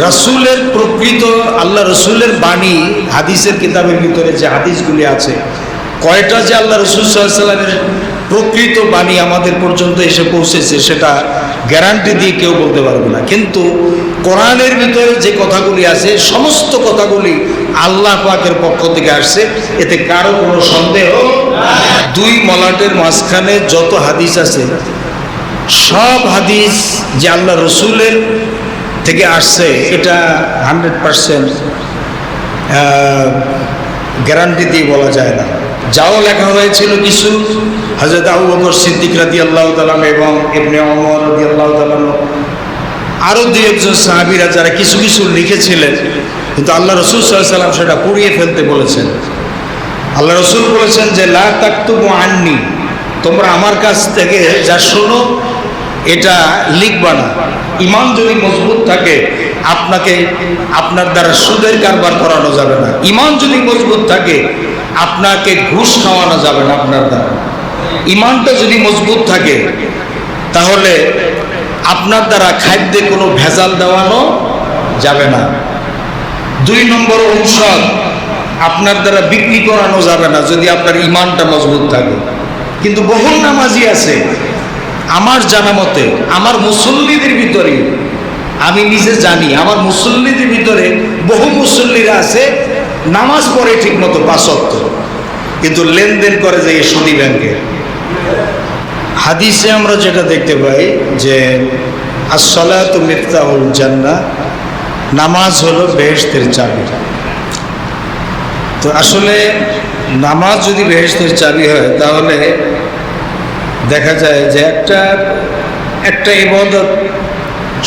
রাসূলের প্রকৃত, আল্লাহ রসুলের বাণী হাদিসের কিতাবের ভিতরে যে হাদিসগুলি আছে, কয়টা যে আল্লাহ রসুল সাল্লামের প্রকৃত বাণী আমাদের পর্যন্ত এসে পৌঁছেছে, সেটা গ্যারান্টি দিয়ে কেউ বলতে পারবে না। কিন্তু কোরআনের ভিতরে যে কথাগুলি আছে, সমস্ত কথাগুলি আল্লাহ পাকের পক্ষ থেকে আসছে, এতে কারও কোনো সন্দেহ দুই মলাটের মাঝখানে যত হাদিস আছে, সব হাদিস যে আল্লাহ রসুলের থেকে আসছে, এটা হান্ড্রেড পারসেন্ট গ্যারান্টি দিয়ে বলা যায় না। যাও লেখা হয়েছিল কিছু হজরত আবু বকর সিদ্দিক রাদি আল্লাহ তালাম এবং এমনি অমর রাদি আল্লাহ তালাম আরও দু একজন সাহাবিরা যারা কিছু কিছু লিখেছিলেন, কিন্তু আল্লাহ রসুল সাল্লাম সেটা পুড়িয়ে ফেলতে বলেছেন। আল্লাহ রসুল বলেছেন যে, লা তাক্তুবু আননি, তোমরা আমার কাছ থেকে যা শোনো এটা লিখবা না। ইমান যদি মজবুত থাকে, আপনাকে আপনার দ্বারা সুদের কারবার করানো যাবে না। ইমান যদি মজবুত থাকে, আপনাকে ঘুষ খাওয়ানো যাবে না আপনার দ্বারা। ইমানটা যদি মজবুত থাকে, তাহলে আপনার দ্বারা খাদ্যে কোনো ভেজাল দেওয়ানো যাবে না। দুই নম্বর ঔষধ, আপনার দ্বারা বিক্রি করানো যাবে না যদি আপনার ইমানটা মজবুত থাকে। কিন্তু বহু নামাজি আছে আমার জানা মতে, আমার মুসল্লিদের ভিতরে, আমি নিজে জানি, আমার মুসল্লিদের ভিতরে বহু মুসল্লিরা আছে, নামাজ পড়ে ঠিক মতো পাঁচত্ব কিন্তু লেনদেন করে যে এই সুদী ব্যাংকে। হাদিসে আমরা যেটা দেখতে পাই যে আসলাত মিফতাহুল জান্না নামাজ হলো বেহেশতের চাবি। তো আসলে নামাজ যদি বেহেশতের চাবি হয়, তাহলে দেখা যায় যে একটা একটা ইবাদত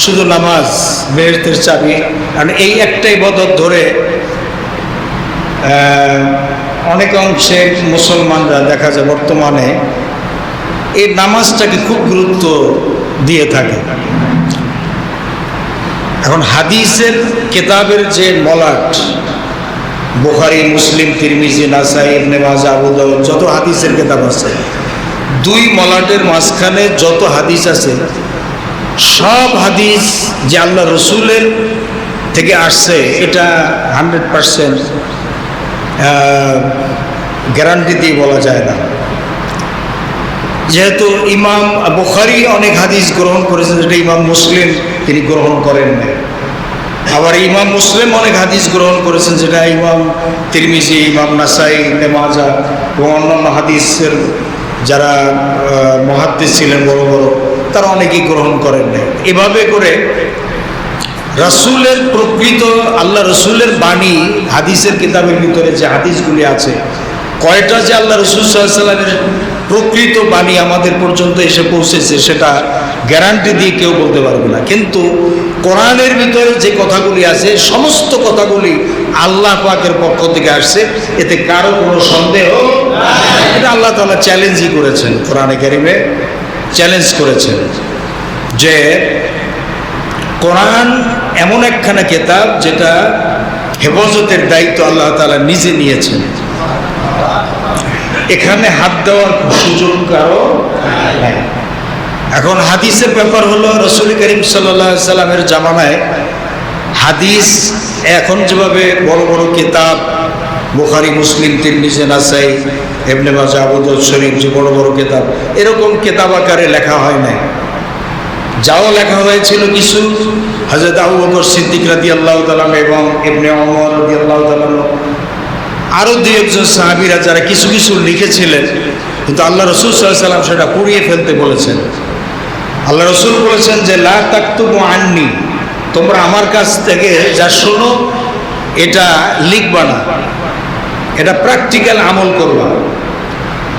শুধু নামাজ বেহেশতের চাবি, কারণ এই একটা ইবাদত ধরে অনেক অংশে মুসলমানরা দেখা যায় বর্তমানে এই নামাজটাকে খুব গুরুত্ব দিয়ে থাকে। এখন হাদিসের, কেতাবের যে মলাট, বুখারি, মুসলিম, তিরমিজি, নাসাই, ইবনে মাজা আবু যত হাদিসের কেতাব আছে দুই মলাটের মাঝখানে যত হাদিস আছে, সব হাদিস যে আল্লাহ রসুলের থেকে আসছে, এটা হান্ড্রেড পারসেন্ট গ্যারান্টি দিয়ে বলা যায় না। যেহেতু ইমাম বুখারি অনেক হাদিস গ্রহণ করেছেন, যেটা ইমাম মুসলিম তিনি গ্রহণ করেন না আবার ইমাম মুসলিম অনেক হাদিস গ্রহণ করেছেন, যেটা ইমাম তিরমিজি, ইমাম নাসাই নেমাজা এবং অন্যান্য হাদিসের যারা মহাদ্দিস ছিলেন বড় বড়, তারা অনেকেই গ্রহণ করেন না এভাবে করে রাসূলের প্রকৃত, আল্লাহ রসুলের বাণী হাদিসের কিতাবের ভিতরে যে হাদিসগুলি আছে, কয়টা যে আল্লাহ রসুল সাল্লামের প্রকৃত বাণী আমাদের পর্যন্ত এসে পৌঁছেছে, সেটা গ্যারান্টি দিয়ে কেউ বলতে পারবে না। কিন্তু কোরআনের ভিতরে যে কথাগুলি আছে, সমস্ত কথাগুলি আল্লাহ পাকের পক্ষ থেকে আসছে। এতে কারও কোনো সন্দেহ এটা আল্লাহ তালা চ্যালেঞ্জই করেছেন কোরআনে কারিমে। চ্যালেঞ্জ করেছেন যে কোরআন এমন একখানা কেতাব যেটা হেফাজতের দায়িত্ব আল্লাহ তালা নিজে নিয়েছেন। এখানে হাত দেওয়ার সুযোগ কারও নাই। এখন হাদিসের ব্যাপার হলো রসুল করিম সাল্লা সাল্লামের জামানায় হাদিস এখন যেভাবে বড় বড় কিতাব, বুখারি, মুসলিম, তিরমিজে, নাসাই এমনি মাজা আবুদুল শরীফ, যে বড় বড় কিতাব, এরকম কিতাব আকারে লেখা হয় নাই। যাও লেখা হয়েছিল কিছু হজরত আবু বকর সিদ্দিক রাদি আল্লাহ তালাম এবং এমনি অমর রাদি আল্লাহ তালাম আরও দু একজন সাহাবিরা যারা কিছু কিছু লিখেছিলেন, কিন্তু আল্লাহ রসুল সাল্লাম সেটা পুড়িয়ে ফেলতে বলেছেন। আল্লাহ রসুল বলেছেন যে, লা তাক্তুবু আননি। তোমরা আমার কাছ থেকে যা শোনো, এটা লিখবা না। এটা প্র্যাকটিক্যাল আমল করবা।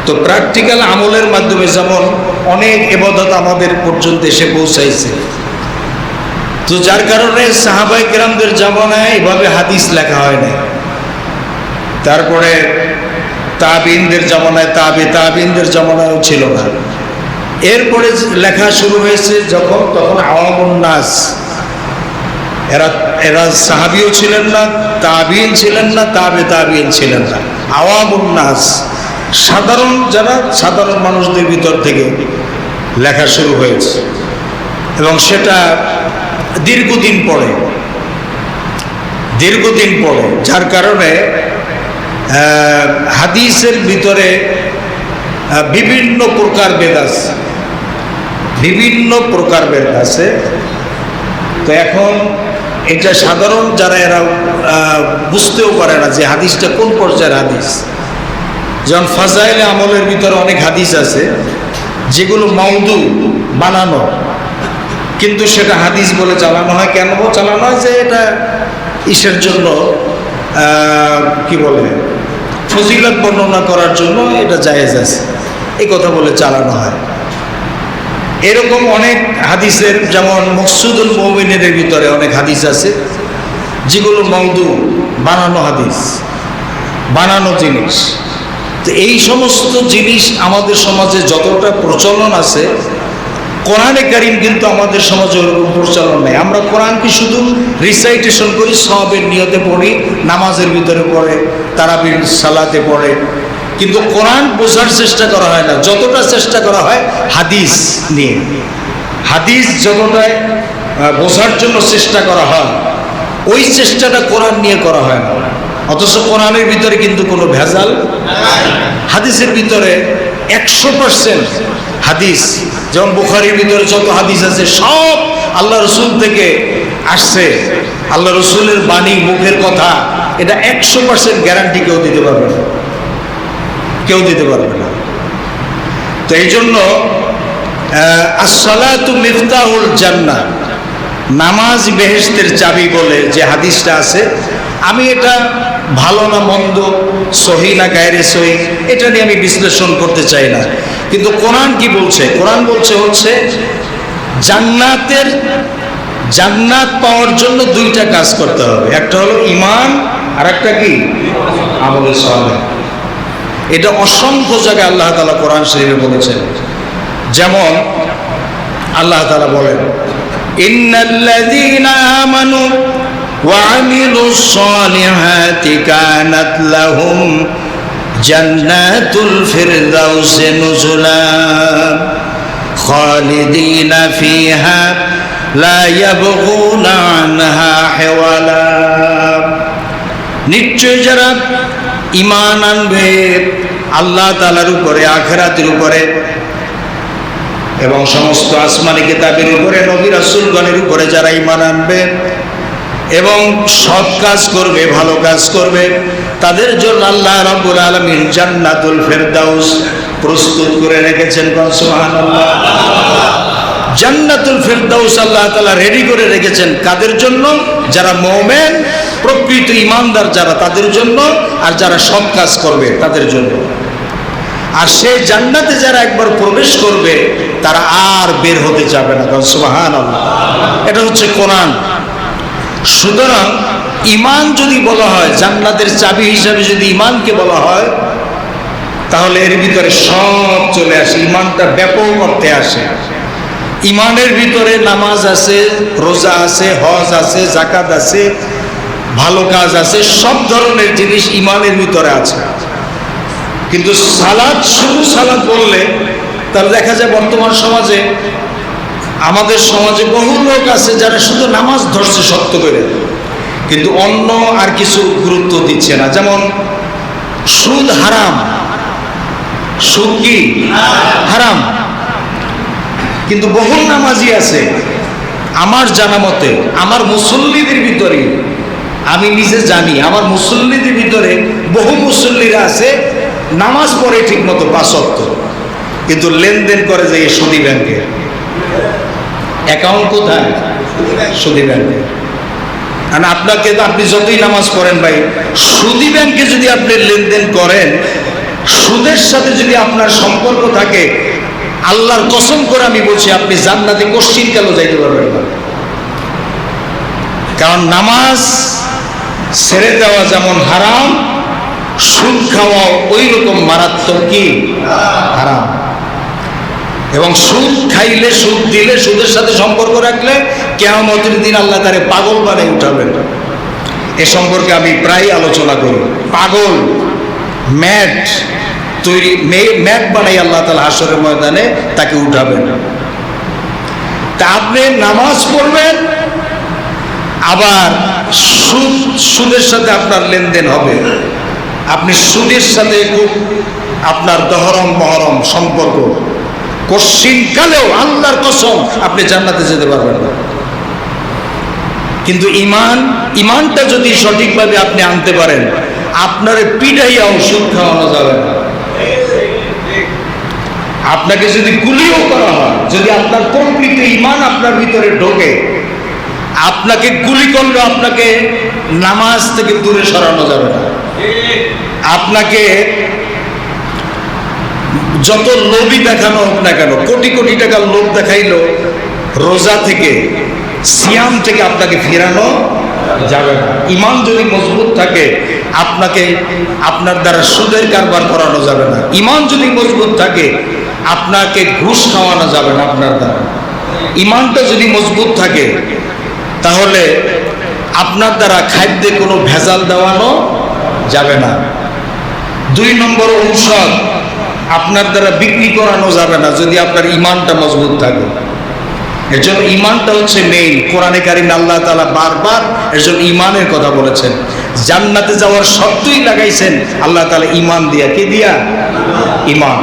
তো প্র্যাকটিক্যাল আমলের মাধ্যমে যেমন অনেক এবাদত আমাদের পর্যন্ত এসে পৌঁছাইছে। তো যার কারণে সাহাবাই কেরামদের জামানায় এভাবে হাদিস লেখা হয় না তারপরে তাবিনদের জামানায় তাবি, তাবিনদের জামানায়ও ছিল না। এরপরে লেখা শুরু হয়েছে যখন, তখন আওয়ামুন এরা এরা সাহাবিও ছিলেন না, তাবিন ছিলেন না, তাবে তাবিন ছিলেন না। আওয়ামুন নাস। সাধারণ যারা, সাধারণ মানুষদের ভিতর থেকে লেখা শুরু হয়েছে। এবং সেটা দীর্ঘদিন পরে দীর্ঘদিন পরে, যার কারণে হাদিসের ভিতরে বিভিন্ন প্রকার বেদ আছে বিভিন্ন প্রকার বেদ আছে। তো এখন এটা সাধারণ যারা এরা বুঝতেও পারে না যে হাদিসটা কোন পর্যায়ের হাদিস। যেমন ফাজাইলে আমলের ভিতরে অনেক হাদিস আছে, যেগুলো মাউদু, বানানো। কিন্তু সেটা হাদিস বলে চালানো হয়। কেন চালানো হয়? যে এটা ইসের জন্য কি বলে, ফজিলত বর্ণনা করার জন্য এটা জায়েজ আছে। এই কথা বলে চালানো হয়। এরকম অনেক হাদিসের, যেমন মকসুদুল মৌমিনের ভিতরে অনেক হাদিস আছে, যেগুলো মৌদু, বানানো হাদিস, বানানো জিনিস। তো এই সমস্ত জিনিস আমাদের সমাজে যতটা প্রচলন আছে, কোরআনে কারিম কিন্তু আমাদের সমাজে ওরকম প্রচলন নেই। আমরা কোরআনকে শুধু রিসাইটেশন করি সবের নিয়তে পড়ি, নামাজের ভিতরে পড়ে, তারাবির সালাতে পড়ে কিন্তু কোরআন বোঝার চেষ্টা করা হয় না। যতটা চেষ্টা করা হয় হাদিস নিয়ে। হাদিস যতটাই আহ, বোঝার জন্য চেষ্টা করা হয় ওই চেষ্টাটা কোরআন নিয়ে করা হয় না। অথচ কোরআনের ভিতরে কিন্তু কোনো ভেজাল হাদিসের ভিতরে একশো পার্সেন্ট হাদিস। যেমন বুখারির ভিতরে যত হাদিস আছে সব আল্লাহ রসুল থেকে আসছে। আল্লাহ রসুলের বাণী মুখের কথা এটা একশো পার্সেন্ট গ্যারান্টি কেউ দিতে পারবে না। কেউ দিতে পারবে না। তো এই জন্য মিফতাহুল জান্নাহ, নামাজ বেহেশতের চাবি বলে যে হাদিসটা আছে, আমি এটা ভালো না মন্দ, সহি না গায়রে সহি, এটা নিয়ে আমি বিশ্লেষণ করতে চাই না। কিন্তু কোরআন কি বলছে? কোরআন বলছে হচ্ছে, জান্নাতের, জান্নাত পাওয়ার জন্য দুইটা কাজ করতে হবে। একটা হলো ইমান আর একটা কি? আমলে সালেহ এটা অসংখ্য জায়গায় আল্লাহ তালা কোরআন শরীফে বলেছেন। যেমন আল্লাহ তালা বলেন, ইন্নাল্লাযীনা আমানু ওয়া আমিলুস লাহুম জান্নাতুল ফিরদাউসে নুজুলা খালিদিনা ফিহা লা ইয়াবগুনা আনহা হিওয়ালা। নিশ্চয় যারা ইমান আনবে, আল্লাহ তালার উপরে, আখেরাতের উপরে এবং সমস্ত আসমানি কিতাবের উপরে, নবী রাসুলগণের উপরে যারা ইমান আনবে এবং সৎ কাজ করবে, ভালো কাজ করবে, তাদের জন্য আল্লাহ রাব্বুল আলামিন জান্নাতুল ফেরদাউস প্রস্তুত করে রেখেছেন জান্নাতুল ফেরদাউস আল্লাহ তালা রেডি করে রেখেছেন। কাদের জন্য? যারা মুমিন প্রকৃত ইমানদার যারা তাদের জন্য আর যারা সৎ কাজ করবে তাদের জন্য। আর সে জান্নাতে যারা একবার প্রবেশ করবে, তারা আর বের হতে যাবে না। কারণ সুবাহান এটা হচ্ছে কোরআন। সুতরাং ইমান যদি বলা হয়, জান্নাতের চাবি হিসাবে যদি ইমানকে বলা হয়, তাহলে এর ভিতরে সব চলে আসে। ইমানটা ব্যাপক অর্থে আসে। ইমানের ভিতরে নামাজ আছে, রোজা আছে, হজ আছে জাকাত আছে ভালো কাজ আছে, সব ধরনের জিনিস ইমানের ভিতরে আছে। কিন্তু সালাদ, শুধু সালাদ বললে, তাহলে দেখা যায় বর্তমান সমাজে, আমাদের সমাজে বহু লোক আছে যারা শুধু নামাজ ধরছে সত্য করে। কিন্তু অন্য আর কিছু গুরুত্ব দিচ্ছে না। যেমন, সুদ হারাম। সুদ কি? হারাম। কিন্তু বহু নামাজি আছে। আমার জানা মতে, আমার মুসল্লিদের ভিতরে আমি নিজে জানি, আমার মুসল্লিদের ভিতরে বহু মুসল্লিরা আছে, নামাজ পড়ে ঠিক মতো পাঁচত্ব কিন্তু লেনদেন করে যে সুদী ব্যাংকে। অ্যাকাউন্ট কোথায়? সুদী ব্যাংকে। আর আপনাকে তো আপনি যতই নামাজ পড়েন ভাই, সুদী ব্যাংকে যদি আপনি লেনদেন করেন, সুদের সাথে যদি আপনার সম্পর্ক থাকে, আল্লাহর কসম করে আমি বলছি, আপনি জান্নাতে কশ্চিন কালো যাইতে পারবেন না? কারণ নামাজ ছেড়ে দেওয়া যেমন হারাম, সুদ খাওয়া ওই রকম মারাত্মক কি? হারাম। এবং সুদ খাইলে, সুদ দিলে, সুদের সাথে সম্পর্ক রাখলে কেমতের দিন আল্লাহ তারে পাগল বানাই উঠাবেন। এ সম্পর্কে আমি প্রায় আলোচনা করি। পাগল, ম্যাট তৈরি ম্যাট বানাই আল্লাহ তালা হাসরের ময়দানে তাকে উঠাবেন। তা আপনি নামাজ পড়বেন, আবার সুদ, সুদের সাথে আপনার লেনদেন হবে। আপনি সুদের সাথে খুব আপনার দহরম মহরম সম্পর্ক। কশ্চিনকালেও আল্লাহর কসম, আপনি জান্নাতে যেতে পারবেন না। কিন্তু ইমান ইমানটা যদি সঠিকভাবে আপনি আনতে পারেন, আপনার পিঠাইয়া ওষুধ খাওয়ানো যাবে না। আপনাকে যদি গুলিও করা হয়, যদি আপনার প্রকৃত ইমান আপনার ভিতরে ঢোকে আপনাকে গুলি করলে আপনাকে নামাজ থেকে দূরে সরানো যাবে না। আপনাকে যত লোভই দেখানো হোক না কেন, কোটি কোটি টাকার লোভ দেখাইলো রোজা থেকে, সিয়াম থেকে আপনাকে ফেরানো যাবে না। ইমান যদি মজবুত থাকে, আপনাকে আপনার দ্বারা সুদের কারবার করানো যাবে না। ইমান যদি মজবুত থাকে, আপনাকে ঘুষ খাওয়ানো যাবে না আপনার দ্বারা। ইমানটা যদি মজবুত থাকে তাহলে আপনার দ্বারা খাদ্যে কোনো ভেজাল দেওয়ানো যাবে না। দুই নম্বর ঔষধ আপনার দ্বারা বিক্রি করানো যাবে না, যদি আপনার ইমানটা মজবুত থাকে। এর জন্য ইমানটা হচ্ছে মেইন কোরআনে কারিম আল্লাহ তালা বারবার এর জন্য ইমানের কথা বলেছেন। জান্নাতে যাওয়ার শর্তই লাগাইছেন, আল্লাহ তালা ইমান দিয়া কে দিয়া? ইমান।